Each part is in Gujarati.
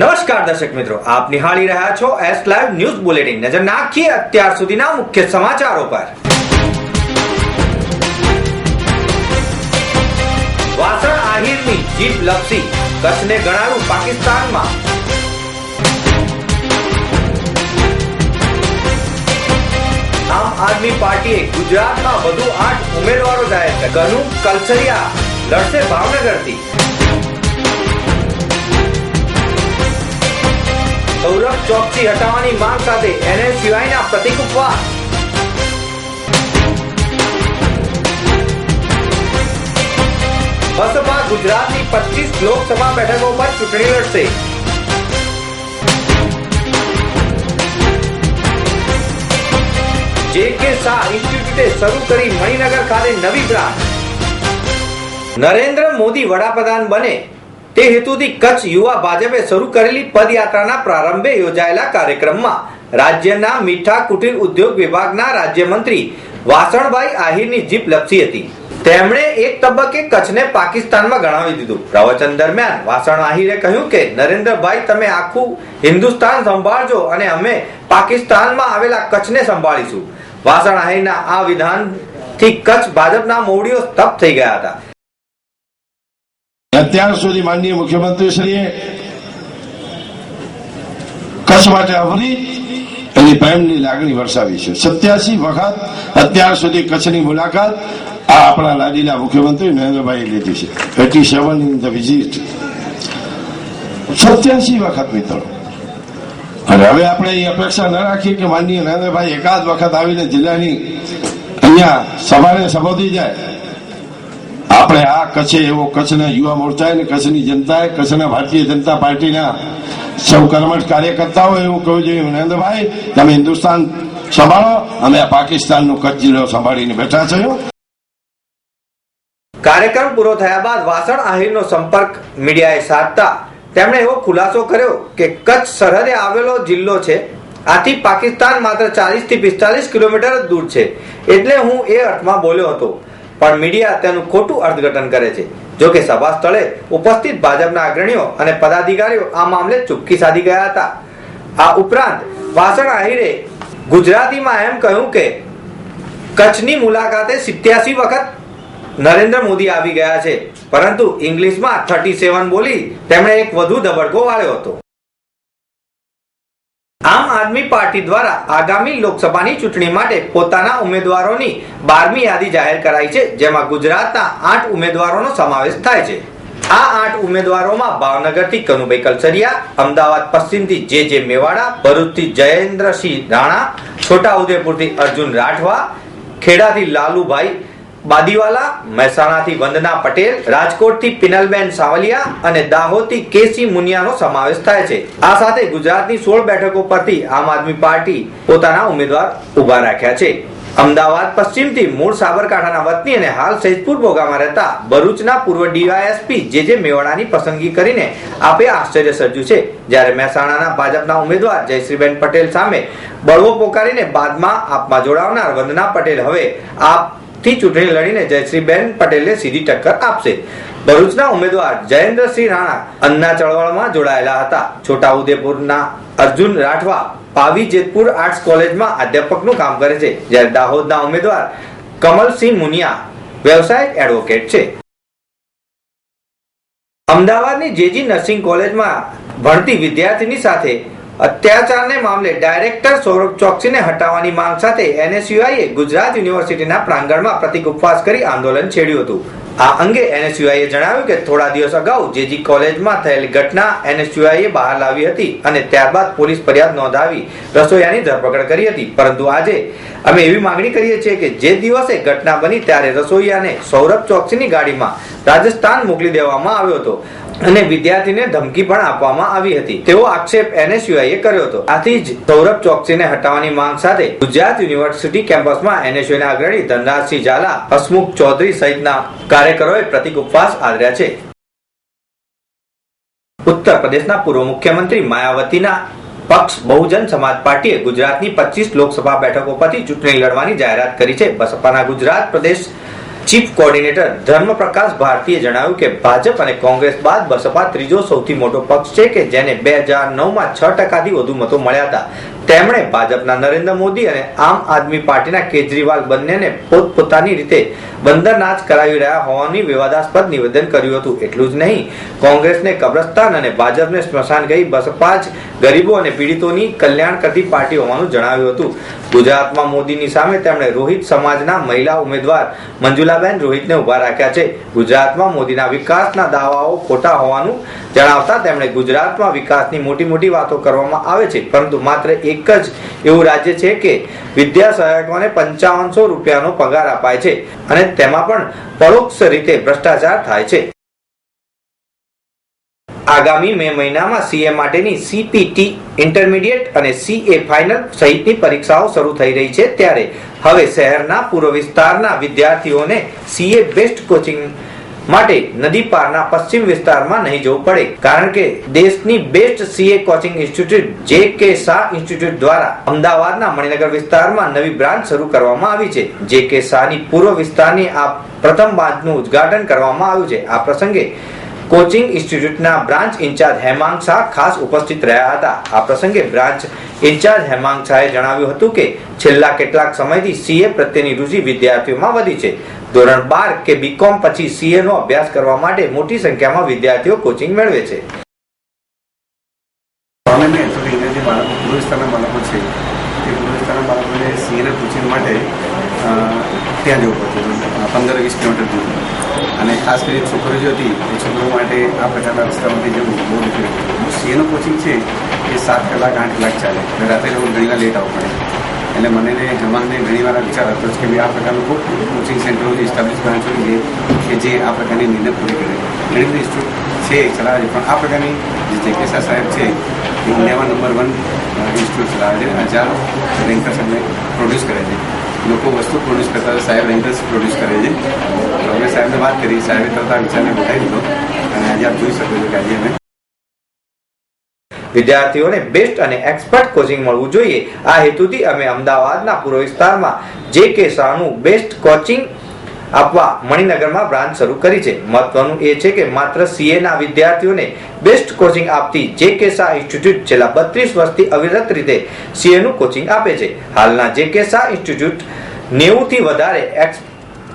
નમસ્કાર દર્શક મિત્રો, આપ નિહાળી રહ્યા છો એસ લાઈવ ન્યૂઝ બુલેટિન નજર નાખીએ અત્યાર સુધીના મુખ્ય સમાચારો પર. વાસણ આહિરની જીપ લપસી, કચ્છને ગણાયું પાકિસ્તાનમાં. આમ આદમી પાર્ટીએ ગુજરાતમાં વધુ આઠ ઉમેદવારો જાહેર કર્યા. કલસરિયા લડશે ભાવનગરથી. સૌરભ ચોકસી હટાવવાની માંગ સાથે એનએસયુઆઈના પ્રતિક ઉપવાસ બસપા ગુજરાતની પચીસ લોકસભા બેઠકો પર ચૂંટણી લડશે. જે કે શાહ ઇન્સ્ટિટ્યૂટે શરૂ કરી મણિનગર ખાતે નવી બ્રાન્ચ. નરેન્દ્ર મોદી વડાપ્રધાન બને. તે હેતુથી કચ્છ યુવા ભાજપે શરૂ કરેલી પદયાત્રાના પ્રારંભે યોજાયેલા કાર્યક્રમમાં રાજ્યના મીઠા કુટીર ઉદ્યોગ વિભાગના રાજ્યમંત્રી વાસણભાઈ આહિરની જીપ લપસી હતી. તેમણે એક તબક્કે કચ્છને પાકિસ્તાનમાં ગણાવી દીધું. પ્રવચન દરમિયાન વાસણ આહિરે કહ્યું કે, નરેન્દ્રભાઈ, તમે આખું હિન્દુસ્તાન સંભાળજો અને અમે પાકિસ્તાનમાં આવેલા કચ્છને સંભાળીશું. વાસણ આહિરના આ વિધાનથી કચ્છ ભાજપના મોવડીઓ સ્તબ્ધ થઈ ગયા હતા. અત્યાર સુધી માનનીય મુખ્યમંત્રીશ્રીએ કચ્છ માટે અવરી એની પ્રેમની લાગણી વરસાવી છે. સત્યાસી વખત અત્યાર સુધી કચ્છની મુલાકાત આ આપણા લાડીના મુખ્યમંત્રી નરેન્દ્રભાઈ લીધી છે. Eighty seven in the visit. સત્યાસી વખત મિત્રો. અને હવે આપણે એ અપેક્ષા ન રાખીએ કે માનનીય નરેન્દ્રભાઈ એકાદ વખત આવીને જિલ્લાની અહીંયા સભાને સંબોધી જાય. આપણે આ કચ્છે એવો કચ્છના યુવા મોરચાએ ને કચ્છની જનતાએ, કચ્છના ભારતીય જનતા પાર્ટીના સૌ કર્મઠ કાર્યકર્તાઓ એવું કહ્યું જોઈએ નરેન્દ્રભાઈ, તમે હિન્દુસ્તાન સંભાળો, અમે આ પાકિસ્તાનનો કચ્છ જિલ્લો સંભાળીને બેઠા છો. કાર્યક્રમ પૂરો થયા બાદ વાસણ આહિરનો સંપર્ક મીડિયાએ સાધતા તેમણે એવો ખુલાસો કર્યો કે કચ્છ સરહદે આવેલો જિલ્લો છે, આથી પાકિસ્તાન માત્ર 40 થી પિસ્તાલીસ કિલોમીટર દૂર છે. એટલે હું એ અર્થમાં બોલ્યો હતો પણ મીડિયા તેનું ખોટું અર્થઘટન કરે છે. જો કે સભા સ્થળે ઉપસ્થિત ભાજપના અગ્રણીઓ અને પદાધિકારીઓ આ મામલે ચૂપકી સાધી ગયા હતા. આ ઉપરાંત વાસણ આહિરે ગુજરાતીમાં એમ કહ્યું કે, કચ્છની મુલાકાતે સિત્યાસી વખત નરેન્દ્ર મોદી આવી ગયા છે. પરંતુ ઇંગ્લિશમાં થર્ટી સેવન બોલી તેમણે એક વધુ ધબડકો વાળ્યો હતો. આમ આદમી પાર્ટી દ્વારા આગામી લોકસભાની ચૂંટણી માટે પોતાના ઉમેદવારોની બારમી યાદી જાહેર કરાઈ છે, જેમાં ગુજરાતના આઠ ઉમેદવારોનો સમાવેશ થાય છે. આ આઠ ઉમેદવારોમાં ભાવનગરથી કનુભાઈ કલસરિયા, અમદાવાદ પશ્ચિમથી જે જે મેવાડા, ભરૂચથી જયેન્દ્રસિંહ રાણા, છોટાઉદેપુરથી અર્જુન રાઠવા, ખેડાથી લાલુભાઈ બાદીવાલા, મહેસાણાથી વંદના પટેલ, રાજકોટથી પિનલબેન સાવલિયા અને દાહોદથી કેસી મુનિયાનો સમાવેશ થાય છે. આ સાથે ગુજરાતની સોળ બેઠકો પરથી આમ આદમી પાર્ટી પોતાના ઉમેદવાર ઊભા રાખ્યા છે. અમદાવાદ પશ્ચિમથી મૂળ સાબરકાંઠાના વતની અને હાલ સૈદપુર બોગામાં રહેતા ભરૂચના પૂર્વ ડીવાયએસપી જે જે મેવાડાની પસંદગી કરીને આપે આશ્ચર્ય સર્જ્યું છે. જ્યારે મહેસાણાના ભાજપના ઉમેદવાર જયશ્રીબેન પટેલ સામે બળવો પોકારીને બાદમાં આપમાં જોડાવનાર વંદના પટેલ હવે આપ થી ચૂંટણી લડીને જયશ્રીબેન પટેલને સીધી ટક્કર આપશે. ભરૂચના ઉમેદવાર જયેન્દ્રસિંહ રાણા અન્ના ચળવળમાં જોડાયેલા હતા. છોટાઉદેપુરના અર્જુન રાઠવા પાવી જેતપુર આર્ટ્સ કોલેજમાં અધ્યાપકનું કામ કરે છે. જ્યારે દાહોદના ઉમેદવાર કમલસિંહ મુનિયા વ્યવસાયિક એડવોકેટ છે. અમદાવાદની જેજી નર્સિંગ કોલેજમાં ભણતી વિદ્યાર્થીની સાથે અત્યાચારને મામલે ડાયરેક્ટર સૌરભ ચોકસીને હટાવવાની માંગ સાથે એનએસયુઆઈએ ગુજરાત યુનિવર્સિટીના પ્રાંગણમાં પ્રતિક ઉપવાસ કરી આંદોલન છેડ્યું હતું. આ અંગે એનએસયુઆઈએ જણાવ્યું કે થોડા દિવસ અગાઉ જેજી કોલેજમાં થયેલી ઘટના એનએસયુઆઈએ બહાર લાવી હતી અને ત્યારબાદ પોલીસ ફરિયાદ નોંધાવી રસોઈયાની ધરપકડ કરી હતી. પરંતુ આજે અમે એવી માંગણી કરીએ છીએ કે જે દિવસે ઘટના બની ત્યારે રસોઈયાને સૌરભ ચોકસીની ગાડીમાં રાજસ્થાન મોકલી દેવામાં આવ્યો હતો. અને વિદ્યાર્થીને ધમકી પણ આપવામાં આવી હતી. તેવો આક્ષેપ એનએસયુઆઈએ કર્યો હતો. આથી જ સૌરભ ચોકસીને હટાવવાની માંગ સાથે ગુજરાત યુનિવર્સિટી કેમ્પસમાં એનએસયુના અગ્રણી ધનરાજસિંહ ઝાલા, હસમુખ ચૌધરી સહિતના કાર્યકરોએ પ્રતિક ઉપવાસ આદર્યા છે. ઉત્તર પ્રદેશના પૂર્વ મુખ્યમંત્રી માયાવતીના પક્ષ બહુજન સમાજ પાર્ટીએ ગુજરાતની પચીસ લોકસભા બેઠકો પરથી ચૂંટણી લડવાની જાહેરાત કરી છે. બસપાના ગુજરાત પ્રદેશ ચીફ કોર્ડિનેટર ધર્મપ્રકાશ ભારતીએ જણાવ્યું કે ભાજપ અને કોંગ્રેસ બાદ બસપા ત્રીજો સૌથી મોટો પક્ષ છે કે જેને બે હજાર નવમાં છ ટકાથી વધુ મતો મળ્યા હતા. તેમણે ભાજપના નરેન્દ્ર મોદી અને આમ આદમી પાર્ટીના કેજરીવાલ બંનેને પોતપોતાની રીતે બંદરનાશ કરાવી રહ્યા હોવાની વિવાદાસ્પદ નિવેદન કર્યું હતું. એટલું જ નહીં, કોંગ્રેસને કબ્રસ્તાન અને ભાજપને સ્મશાન ગઈ બસપા જ ગરીબો અને પીડિતોની કલ્યાણ કરતી પાર્ટી હોવાનું જણાવ્યું હતું. ગુજરાતમાં મોદીની સામે તેમણે રોહિત સમાજના મહિલા ઉમેદવાર મંજુલાબેન રોહિતને ઊભા રાખ્યા છે. ગુજરાતમાં મોદીના વિકાસના દાવાઓ ખોટા હોવાનું જણાવતા તેમણે ગુજરાતમાં વિકાસની મોટી મોટી વાતો કરવામાં આવે છે. પરંતુ માત્ર એક જ એવું રાજ્ય છે કે વિદ્યા સહાયકોને પંચાવનસો રૂપિયાનો પગાર અપાય છે અને તેમાં પણ પરોક્ષ રીતે ભ્રષ્ટાચાર થાય છે. આગામી મે મહિનામાં સીએ માટેની સીપીટી ઇન્ટરમીડિયેટ અને સીએ ફાઇનલ સહિતની પરીક્ષાઓ શરૂ થઈ રહી છે ત્યારે હવે શહેરના પૂર્વ વિસ્તારના વિદ્યાર્થીઓને સીએ બેસ્ટ કોચિંગ માટે નદી પારના પશ્ચિમ વિસ્તારમાં નહીં જવું પડે. કારણ કે દેશની બેસ્ટ સીએ કોચિંગ ઇન્સ્ટિટ્યૂટ જે કે શાહ ઇન્સ્ટિટ્યૂટ દ્વારા અમદાવાદના મણિનગર વિસ્તારમાં નવી બ્રાન્ચ શરૂ કરવામાં આવી છે. જે કે શાહની પૂર્વ વિસ્તારની આ પ્રથમ બ્રાન્ચનું ઉદ્ઘાટન કરવામાં આવ્યું છે. આ પ્રસંગે કોચિંગ ઇન્સ્ટિટ્યૂટના બ્રાન્ચ ઇન્ચાર્જ હેમાંગ શાહ ખાસ ઉપસ્થિત રહ્યા હતા. આ પ્રસંગે બ્રાન્ચ ઇન્ચાર્જ હેમાંગ શાહે જણાવ્યું હતું કે છેલ્લા કેટલાક સમયથી સીએ પ્રત્યેની રુચિ વિદ્યાર્થીઓમાં વધી છે. ધોરણ બાર કે બીકોમ પછી સીએ નો અભ્યાસ કરવા માટે મોટી સંખ્યામાં વિદ્યાર્થીઓ કોચિંગ મેળવે છે પ્રોબ્લેમ એ હતો કે અહીંયા જે બાળકો પૂર્વ વિસ્તારના બાળકો છે તે પૂર્વ વિસ્તારના બાળકોને સીએના કોચિંગ માટે અ, ત્યાં જવું પડતું હતું પંદર વીસ કિલોમીટર દૂર અને ખાસ કરીને છોકરીઓ જે હતી, એ છોકરીઓ માટે આ પ્રકારના રસ્તામાંથી જવું બહુ દીકરી સીએનું કોચિંગ છે, એ સાત કલાક, આઠ કલાક ચાલે. અને રાત્રે હું ઘણીવાર લેટ આવું પડે એટલે મને ને હેમાંગને ઘણીવાર વિચાર હતો કે આ પ્રકારનું ખૂબ કોચિંગ સેન્ટરો જે એસ્ટાબ્લિશ કરવા જોઈએ કે જે આ પ્રકારની નિર્ણય પૂરી કરે. ઘણી બધી ઇન્સ્ટિટ્યૂટ છે ચલાવે છે. પણ આ પ્રકારની જે જેકેસા સાહેબ છે, એ ઇન્ડિયામાં નંબર વન ઇન્સ્ટિટ્યૂટ ચલાવે છે. હજારો રેન્કર્સ એમને પ્રોડ્યુસ કરે છે. લોકો વસ્તુ પ્રોડ્યુસ કરતા હોય, સાહેબ રેન્કર્સ પ્રોડ્યુસ કરે છે તો અમે સાહેબને વાત કરી સાહેબે તરત આ વિચારને બતાવી દીધો અને આજે આપ જોઈ શકો છો કે આજે અમે વિદ્યાર્થીઓને બેસ્ટ અને એક્સપર્ટ કોચિંગ મળવું જોઈએ. આ હેતુથી અમે અમદાવાદના પૂર્વ વિસ્તારમાં જે કે શાહનું બેસ્ટ કોચિંગ આપવા મણિનગરમાં બ્રાન્ચ શરૂ કરી છે. મહત્વનું એ છે કે માત્ર સીએ ના વિદ્યાર્થીઓને બેસ્ટ કોચિંગ આપતી જે કે શાહ ઇન્સ્ટિટ્યૂટ છેલ્લા બત્રીસ વર્ષથી અવિરત રીતે સીએ નું કોચિંગ આપે છે. હાલના જે કે શાહ ઇન્સ્ટિટ્યૂટ નેવું થી વધારે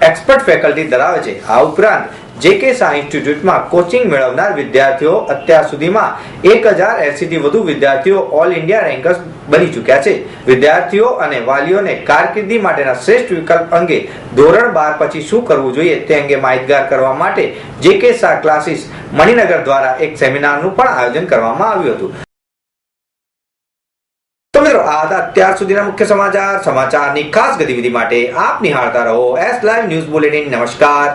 એક્સપર્ટ ફેકલ્ટી ધરાવે છે. આ ઉપરાંત જે કે શાહ ઇન્સ્ટિટ્યૂટમાં કોચિંગ મેળવનાર વિદ્યાર્થીઓ અત્યાર સુધીમાં એક હજાર એસીથી વધુ વિદ્યાર્થીઓ ઓલ ઇન્ડિયા રેન્કર્સ બની ચૂક્યા છે. વિદ્યાર્થીઓ અને વાલીઓને કારકિર્દી માટેના શ્રેષ્ઠ વિકલ્પ અંગે ધોરણ બાર પછી શું કરવું જોઈએ તે અંગે માહિતગાર કરવા માટે જે કે શાહ ક્લાસીસ મણિનગર દ્વારા એક સેમિનારનું પણ આયોજન કરવામાં આવ્યું હતું. તો મિત્રો, આ હતા અત્યાર સુધીના મુખ્ય સમાચાર. સમાચારની ખાસ ગતિવિધિ માટે આપ નિહાળતા રહો. એસ લાઈવ ન્યૂઝ બુલેટિન નમસ્કાર.